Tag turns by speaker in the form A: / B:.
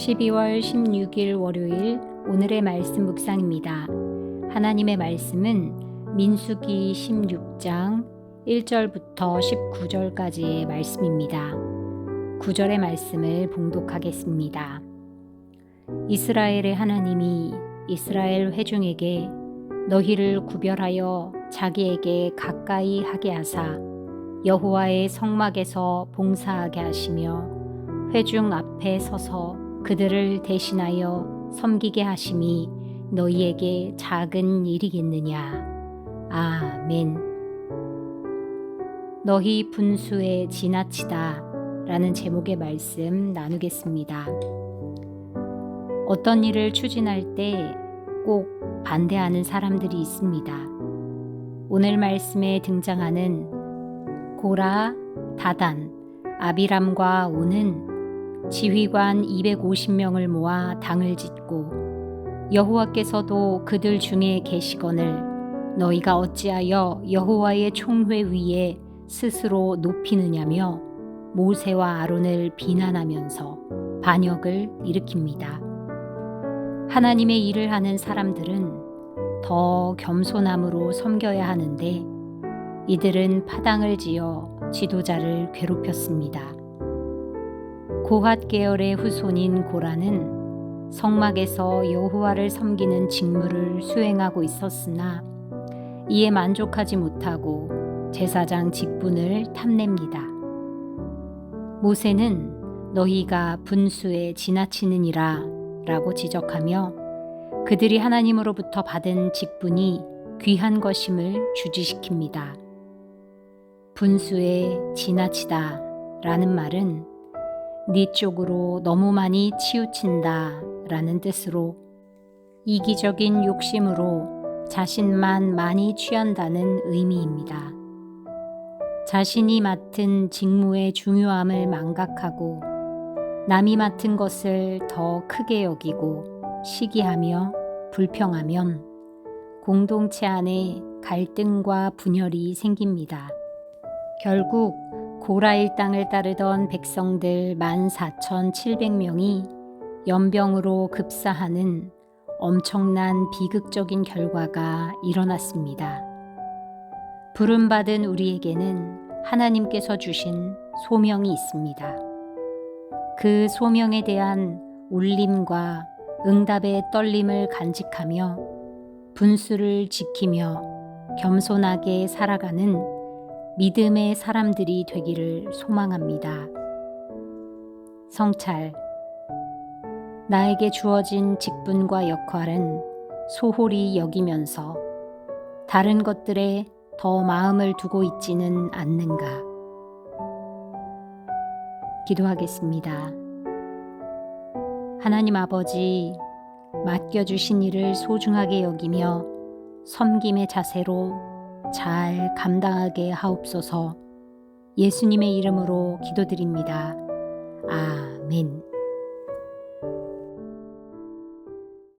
A: 12월 16일 월요일 오늘의 말씀 묵상입니다. 하나님의 말씀은 민수기 16장 1절부터 19절까지의 말씀입니다. 9절의 말씀을 봉독하겠습니다. 이스라엘의 하나님이 이스라엘 회중에게 너희를 구별하여 자기에게 가까이 하게 하사 여호와의 성막에서 봉사하게 하시며 회중 앞에 서서 그들을 대신하여 섬기게 하심이 너희에게 작은 일이겠느냐. 아멘. 너희 분수에 지나치다 라는 제목의 말씀 나누겠습니다. 어떤 일을 추진할 때 꼭 반대하는 사람들이 있습니다. 오늘 말씀에 등장하는 고라, 다단, 아비람과 오는 지휘관 250명을 모아 당을 짓고 여호와께서도 그들 중에 계시거늘 너희가 어찌하여 여호와의 총회 위에 스스로 높이느냐며 모세와 아론을 비난하면서 반역을 일으킵니다. 하나님의 일을 하는 사람들은 더 겸손함으로 섬겨야 하는데 이들은 파당을 지어 지도자를 괴롭혔습니다. 고핫 계열의 후손인 고라는 성막에서 여호와를 섬기는 직무를 수행하고 있었으나 이에 만족하지 못하고 제사장 직분을 탐냅니다. 모세는 너희가 분수에 지나치느니라 라고 지적하며 그들이 하나님으로부터 받은 직분이 귀한 것임을 주지시킵니다. 분수에 지나치다 라는 말은 네 쪽으로 너무 많이 치우친다 라는 뜻으로 이기적인 욕심으로 자신만 많이 취한다는 의미입니다. 자신이 맡은 직무의 중요함을 망각하고 남이 맡은 것을 더 크게 여기고 시기하며 불평하면 공동체 안에 갈등과 분열이 생깁니다. 결국 고라 일당을 따르던 백성들 14,700명이 연병으로 급사하는 엄청난 비극적인 결과가 일어났습니다. 부름받은 우리에게는 하나님께서 주신 소명이 있습니다. 그 소명에 대한 울림과 응답의 떨림을 간직하며 분수를 지키며 겸손하게 살아가는 믿음의 사람들이 되기를 소망합니다. 성찰 나에게 주어진 직분과 역할은 소홀히 여기면서 다른 것들에 더 마음을 두고 있지는 않는가. 기도하겠습니다. 하나님 아버지, 맡겨주신 일을 소중하게 여기며 섬김의 자세로 잘 감당하게 하옵소서 예수님의 이름으로 기도드립니다. 아멘.